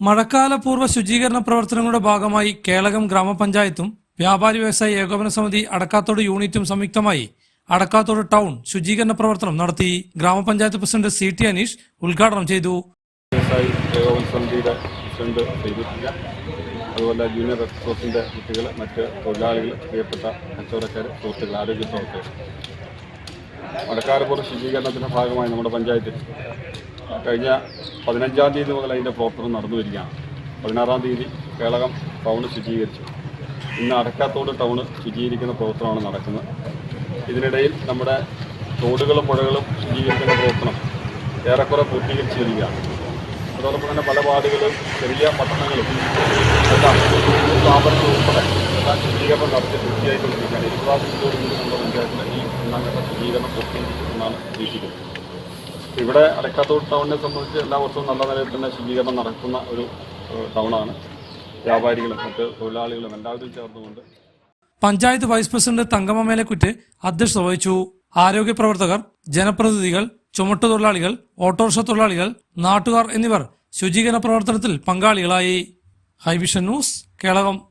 മഴക്കാല പൂർവ ശുചീകരണ പ്രവർത്തനങ്ങളുടെ ഭാഗമായി കേളകം ഗ്രാമപഞ്ചായത്തും വ്യാപാരി വ്യവസായി ഏകോപന സമിതി അടക്കാത്തോട് യൂണിറ്റും സംയുക്തമായി അടക്കാത്തോട് ടൗൺ ശുചീകരണ പ്രവർത്തനം നടത്തി ഗ്രാമപഞ്ചായത്ത് പ്രസിഡന്റ് സി ടി അനീഷ് ഉദ്ഘാടനം ചെയ്തു. അതുപോലെ ജൂനിയർ ക്രോസിന്റെ കുട്ടികൾ മറ്റ് തൊഴിലാളികൾ പ്രിയപ്പെട്ട കച്ചവടക്കാർ സുഹൃത്തുക്കൾ ആരോഗ്യ പ്രവർത്തകർ മഴക്കാലപ്പുറം ശുചീകരണത്തിന്റെ ഭാഗമായി നമ്മുടെ പഞ്ചായത്തിൽ കഴിഞ്ഞ പതിനഞ്ചാം തീയതി മുതൽ അതിന്റെ പ്രവർത്തനം നടന്നു വരികയാണ്. പതിനാറാം തീയതി കേളകം ടൗൺ ശുചീകരിച്ചു. ഇന്ന് അടക്കാത്തോട് ടൗൺ ശുചീകരിക്കുന്ന പ്രവർത്തനമാണ് നടക്കുന്നത്. ഇതിനിടയിൽ നമ്മുടെ തോടുകളും പുഴകളും ശുചീകരിക്കുന്ന പ്രവർത്തനം ഏറെക്കുറെ പൂർത്തീകരിച്ചു വരികയാണ്. അതോടൊപ്പം തന്നെ പല വാർഡുകളും ചെറിയ പട്ടണങ്ങളും എല്ലാം സ്ഥാപനങ്ങൾ ഉൾപ്പെടെ എല്ലാം ശുചീകരണം നടത്തി പൂർത്തിയായിക്കൊണ്ടിരിക്കുകയാണ്. ഇരുപതാം നമ്മുടെ പഞ്ചായത്തിലെ ഈ ഒന്നാം ഘട്ട ശുചീകരണം പൂർത്തീകരിക്കുമെന്നാണ് പ്രതീക്ഷിക്കുന്നത്. ഇവിടെ അടക്കാത്തോട് ടൗണിനെ സംബന്ധിച്ച് എല്ലാ വർഷവും നല്ല നിലയിൽ തന്നെ ശുചീകരണം നടക്കുന്ന ഒരു ടൗണാണ്. വ്യാപാരികളും മറ്റ് തൊഴിലാളികളും എല്ലാവരും ചേർന്നുകൊണ്ട്. പഞ്ചായത്ത് വൈസ് പ്രസിഡന്റ് തങ്കമ്മ മേലക്കുറ്റ് അധ്യക്ഷത വഹിച്ചു. ആരോഗ്യ പ്രവർത്തകർ ജനപ്രതിനിധികൾ ചുമട്ടുതൊഴിലാളികൾ ഓട്ടോറിക്ഷ തൊഴിലാളികൾ നാട്ടുകാർ എന്നിവർ ശുചീകരണ പ്രവർത്തനത്തിൽ പങ്കാളികളായി. High vision news Kelakam.